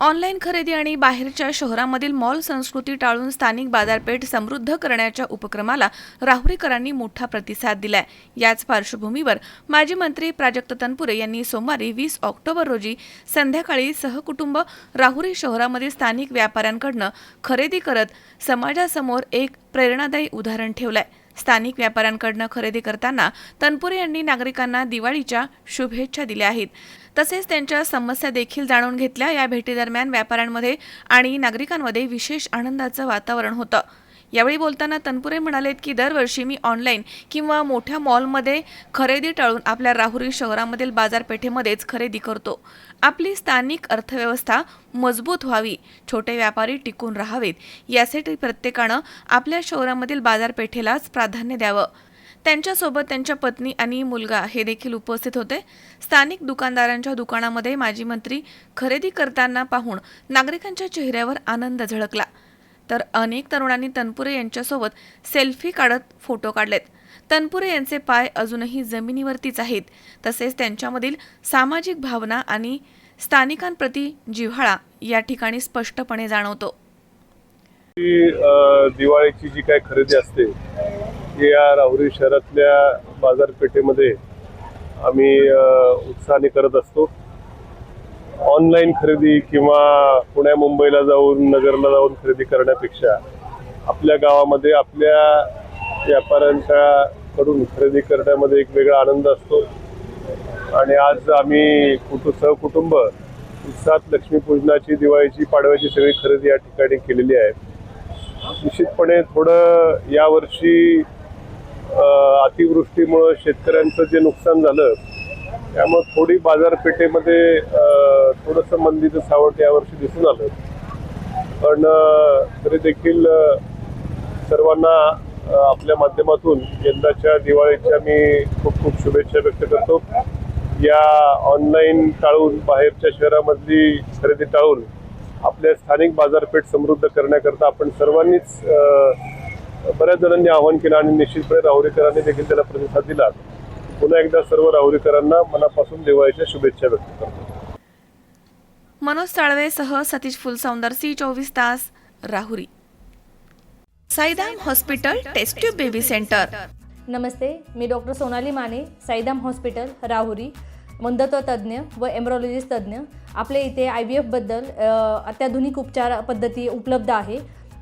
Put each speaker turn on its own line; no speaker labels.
Online खरेदी आणि बाहेरच्या शहरामधील मॉल संस्कृती टाळून स्थानिक बाजारपेठ समृद्ध करण्याच्या उपक्रमाला राहुरीकरांनी मोठा प्रतिसाद दिलाय. याच पार्श्वभूमीवर माजी मंत्री प्राजक्त तनपुरे यांनी सोमवारी वीस ऑक्टोबर रोजी संध्याकाळी सहकुटुंब राहुरी शहरामधील स्थानिक व्यापाऱ्यांकडनं खरेदी करत समाजासमोर एक प्रेरणादायी उदाहरण ठेवलंय. स्थानिक व्यापाऱ्यांकडनं खरेदी करताना तनपुरे यांनी नागरिकांना दिवाळीच्या शुभेच्छा दिल्या आहेत. तसेच त्यांच्या समस्या देखील जाणून घेतल्या. या भेटीदरम्यान व्यापाऱ्यांमध्ये आणि नागरिकांमध्ये विशेष आनंदाचं वातावरण होतं. यावेळी बोलताना तनपुरे म्हणालेत की दरवर्षी मी ऑनलाईन किंवा मोठ्या मॉलमध्ये खरेदी टाळून आपल्या राहुरी शहरामधील बाजारपेठेमध्येच खरेदी करतो. आपली स्थानिक अर्थव्यवस्था मजबूत व्हावी छोटे व्यापारी टिकून राहावेत यासाठी प्रत्येकानं आपल्या शहरामधील बाजारपेठेलाच प्राधान्य द्यावं. त्यांच्यासोबत त्यांच्या पत्नी आणि मुलगा हे देखील उपस्थित होते. स्थानिक दुकानदारांच्या दुकानामध्ये माजी मंत्री खरेदी करताना पाहून नागरिकांच्या चेहऱ्यावर आनंद झळकला. तर अनेक तरुणांनी तनपुरे यांच्यासोबत सेल्फी काढत फोटो काढलेत. तनपुरे यांचे पाय अजूनही जमिनीवरतीच आहेत. तसेच त्यांच्यामधील सामाजिक भावना आणि स्थानिकांप्रती जिव्हाळा या ठिकाणी स्पष्टपणे जाणवतो.
दिवाळीची जी काय खरेदी असते या राहुरी शहरातल्या बाजारपेठेमध्ये आम्ही उत्साहाने करत असतो. ऑनलाईन खरेदी किंवा पुण्या मुंबईला जाऊन नगरला जाऊन खरेदी करण्यापेक्षा आपल्या गावामध्ये आपल्या व्यापाऱ्यांच्या कडून खरेदी करण्यामध्ये एक वेगळा आनंद असतो. आणि आज आम्ही कुटु सहकुटुंब उत्साहात लक्ष्मीपूजनाची दिवाळीची पाडव्याची सगळी खरेदी या ठिकाणी केलेली आहे. निश्चितपणे थोडं यावर्षी अतिवृष्टीमुळं शेतकऱ्यांचं जे नुकसान झालं त्यामुळं थोडी बाजारपेठेमध्ये थोडंसं मंदीचं सावट यावर्षी दिसून आलं. पण तरी देखील सर्वांना आपल्या माध्यमातून यंदाच्या दिवाळीच्या मी खूप खूप शुभेच्छा व्यक्त करतो. या ऑनलाईन टाळून बाहेरच्या शहरामधली खरेदी टाळून आपल्या स्थानिक बाजारपेठ समृद्ध करण्याकरता आपण सर्वांनीच बऱ्याच जणांनी आवाहन केलं आणि निश्चितपणे राहुरीकरांनी देखील त्याला प्रतिसाद दिला. पुन्हा एकदा सर्व राहुरीकरांना मनापासून दिवाळीच्या शुभेच्छा व्यक्त करतो.
मनोज साळवेसह सतीश फुलसौंदर सी चोवीस तास Rahuri. Saidham hospital test tube baby centre.
नमस्ते मी डॉक्टर सोनाली माने साईदाम हॉस्पिटल राहुरी. मंदत्व तज्ज्ञ व एम्ब्रॉलॉजिस्ट तज्ज्ञ. आपल्या इथे आय बी एफबद्दल अत्याधुनिक उपचार पद्धती उपलब्ध आहे.